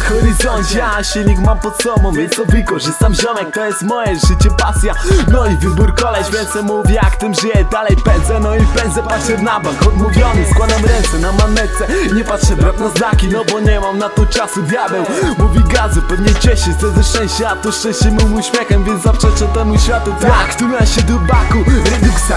horyzoncie A silnik mam pod sobą, więc to wykorzystam ziomek To jest moje życie, pasja. No i wybór koleś, więcej mówię jak tym żyję Dalej pędzę, no i pędzę, patrzę na bank Odmówiony, składam ręce na manetce. Nie patrzę brat na znaki, no bo nie mam na to czasu Diabeł mówi gazu, pewnie cieszy się ze szczęścia A to szczęście mu uśmiechem, więc zaprzeczę temu światu. Tak, tu ja się do baku, redukcja,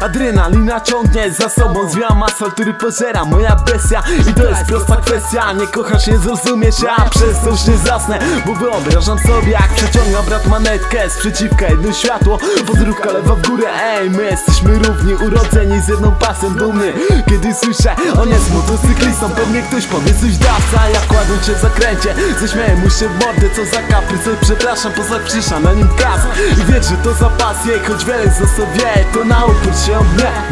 Adrenalina ciągnie za sobą Zwijam asfalt, który pożera. Moja bestia I to jest prosta kwestia. Nie kochasz, nie zrozumiesz, ja przez to już nie zasnę Bo wyobrażam sobie jak przeciąga brat manetkę Z przeciwka jedno światło, podrówka lewa w górę Ej, my jesteśmy równi, urodzeni z jedną pasją dumny. Kiedy słyszę, on jest motocyklistą Pewnie ktoś powie coś dawca Ja kładę cię w zakręcie, zaśmieję mu się w mordę Co za kaprys, oj przepraszam, poza przysza na nim kas I wiesz, że to za pasję, choć wiele sobie To na upór się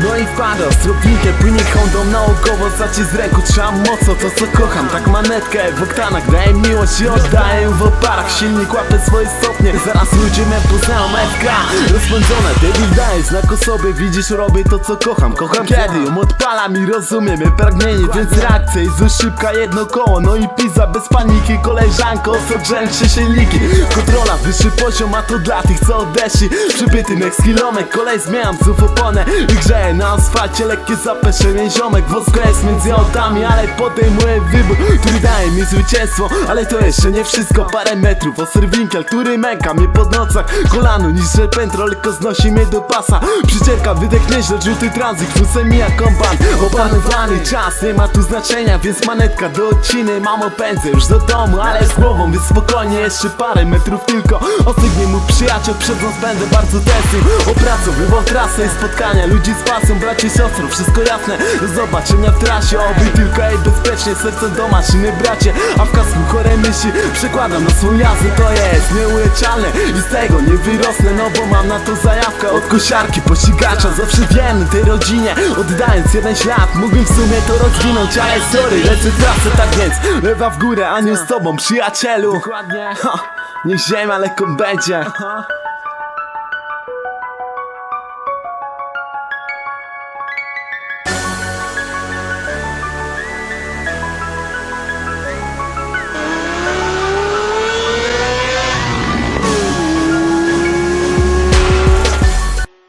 No i wpada, stropinkiem płynie hondą Naokoło zacie z ręku trzymam mocno to co kocham. Tak manetkę w oktanach daję miłość i oddaję. W oparach Silnik łapie swoje stopnie, zaraz ludzie mnie poznają FK Rozpędzone, debil daje znak o sobie. Widzisz, robię to co kocham. Kocham kiedy ją odpalam i rozumiem jej pragnienie. Więc reakcja jest za szybka, jedno koło. No i pizza bez paniki, koleżanko Ostrzęczy się liki. Kontrola, wyższy poziom, a to dla tych co odeszli. Przybytym jak skilomek, kolej zmieniam znów oponę I grzeję na asfalcie, lekkie zapeszenie ziomek Woska jest między autami, ale podejmuję wybór. Który daje mi zwycięstwo, ale to jeszcze nie wszystko. Parę metrów, ostry winkiel, który męka mnie pod nocach. Kolano niższe pętro, lekko znosi mnie do pasa. Przycierka, wydech nieźle, żółty tranzyt, wrócę mi jak kompan. Opanowany czas, nie ma tu znaczenia, więc manetka do odciny. Mamo pędzę już do domu, ale z głową, więc spokojnie jeszcze parę metrów tylko. Ostygnie mu przyjaciel, przed nos będę bardzo tęsknił. Opracowywał trasę i spotkania ludzi z pasją Bracie, siostro, wszystko jasne, zobaczenia w trasie Oby tylko i bezpiecznie, serce do maszyny bracie A w kasku chore myśli. Przekładam na swą jazdę To jest nieuleczalne. I z tego nie wyrosnę No bo mam na to zajawkę. Od kosiarki po ścigacza Zawsze wierny tej rodzinie, oddając jeden ślad Mógłbym w sumie to rozwinąć, ale sorry, lecę trasę Tak więc lewa w górę, anioł z tobą, przyjacielu. Dokładnie. Niech ziemia lekko będzie